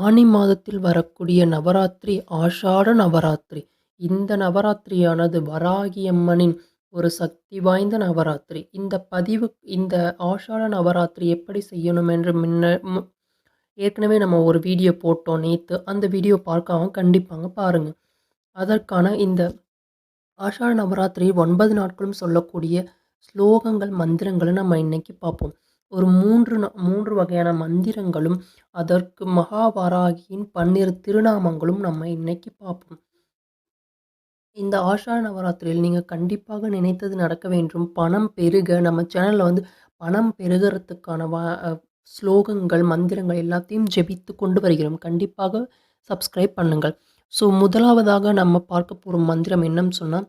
ஆனி மாதத்தில் வரக்கூடிய நவராத்திரி ஆஷாட நவராத்திரி. இந்த நவராத்திரியானது வராகியம்மனின் ஒரு சக்தி வாய்ந்த நவராத்திரி. இந்த பதிவு இந்த ஆஷாட நவராத்திரி எப்படி செய்யணும் என்று முன்ன ஏற்கனவே நம்ம ஒரு வீடியோ போட்டோம் நேற்று அந்த வீடியோ பார்க்காம கண்டிப்பாங்க பாருங்கள் அதற்கான இந்த ஆஷாட நவராத்திரி ஒன்பது நாட்களும் சொல்லக்கூடிய ஸ்லோகங்கள் மந்திரங்களை நம்ம இன்னைக்கு பார்ப்போம். ஒரு மூன்று ந- மூன்று வகையான மந்திரங்களும் அதற்கு மகாவாராகியின் பன்னிரு திருநாமங்களும் நம்ம இன்னைக்கு பார்ப்போம். இந்த ஆஷா நவராத்திரியில் நீங்கள் கண்டிப்பாக நினைத்தது நடக்க வேண்டும். பணம் பெருக நம்ம சேனலில் வந்து பணம் பெருகிறதுக்கான வா ஸ்லோகங்கள் மந்திரங்கள் எல்லாத்தையும் ஜெபித்து கொண்டு வருகிறோம். கண்டிப்பாக சப்ஸ்கிரைப் பண்ணுங்கள். ஸோ முதலாவதாக நம்ம பார்க்க போகிற மந்திரம் என்னன்னு சொன்னால்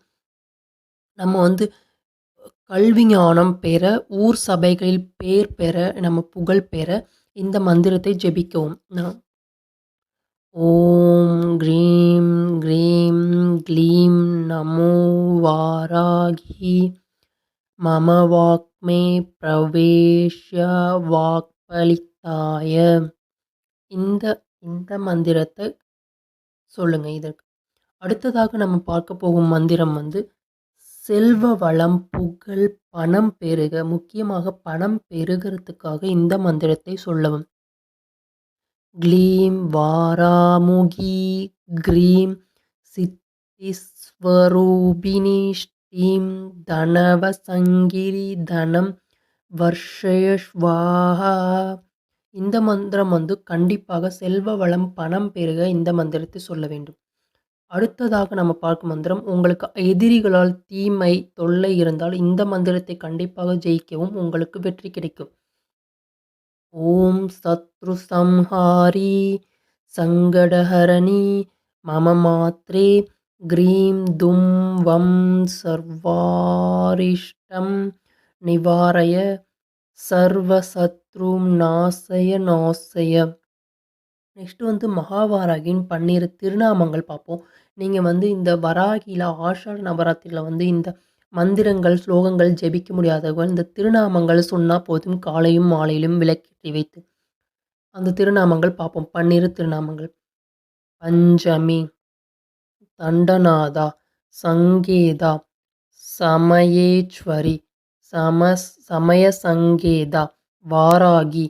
நம்ம வந்து கல்வி ஞானம் பெற ஊர் சபைகளில் பேர் பெற நம்ம புகழ் பெற இந்த மந்திரத்தை ஜெபிக்கவும். நான் ஓம் க்ரீம் க்ரீம் க்ளீம் நமோ வாராகி. மம வாக்மே பிரவேஷ வாக்பலித்தாய. இந்த இந்த மந்திரத்தை சொல்லுங்கள் இதற்கு. அடுத்ததாக நம்ம பார்க்க போகும் மந்திரம் வந்து செல்வ வளம் புகழ் பணம் பெருக முக்கியமாக பணம் பெருகிறதுக்காக இந்த மந்திரத்தை சொல்லவும். க்ளீம் வாராமுகி க்ரீம் சித்திஸ்வரூபினிஷ்டீம் தனவ தனவசங்கிரி தனம் வர்ஷயஸ்வாஹா இந்த மந்திரம் வந்து கண்டிப்பாக செல்வ வளம் பணம் பெருக இந்த மந்திரத்தை சொல்ல வேண்டும். அடுத்ததாக நம்ம பார்க்கும் மந்திரம் உங்களுக்கு எதிரிகளால் தீமை தொல்லை இருந்தால் இந்த மந்திரத்தை கண்டிப்பாக ஜெயிக்கவும் உங்களுக்கு வெற்றி கிடைக்கும். ஓம் சத்ரு சம்ஹாரி சங்கடஹரணி மம மாத்ரே க்ரீம் தும் வம் சர்வாரிஷ்டம் நிவாரய சர்வசத்ரும் நாசய நாசய. நெக்ஸ்ட் வந்து மகாவாராகின் பன்னிரு திருநாமங்கள் பார்ப்போம். நீங்கள் வந்து இந்த வராகியில் ஆஷாட நவராத்திரியில் வந்து இந்த மந்திரங்கள் ஸ்லோகங்கள் ஜெபிக்க முடியாதவர்கள் இந்த திருநாமங்கள் சொன்னால் போதும் காலையும் மாலையிலும் விளக்கேற்றி வைத்து அந்த திருநாமங்கள் பார்ப்போம். பன்னிரு திருநாமங்கள். பஞ்சமி தண்டநாதா சங்கேதா சமயேஸ்வரி சம சமய சங்கேதா வாராகி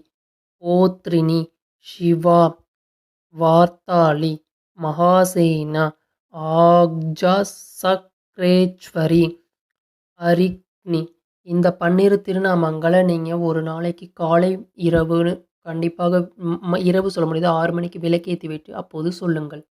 ஓத்ரினி சிவா வார்த்தாளி மகாசேனா ஆக்ஜசக்ரேஸ்வரி அரிக்னி. இந்த பன்னிரு திருநாமங்களை நீங்கள் ஒரு நாளைக்கு காலை இரவுன்னு கண்டிப்பாக ம- இரவு சொல்ல முடியாது. ஆறு மணிக்கு விளக்கேற்றி விட்டு அப்போது சொல்லுங்கள்.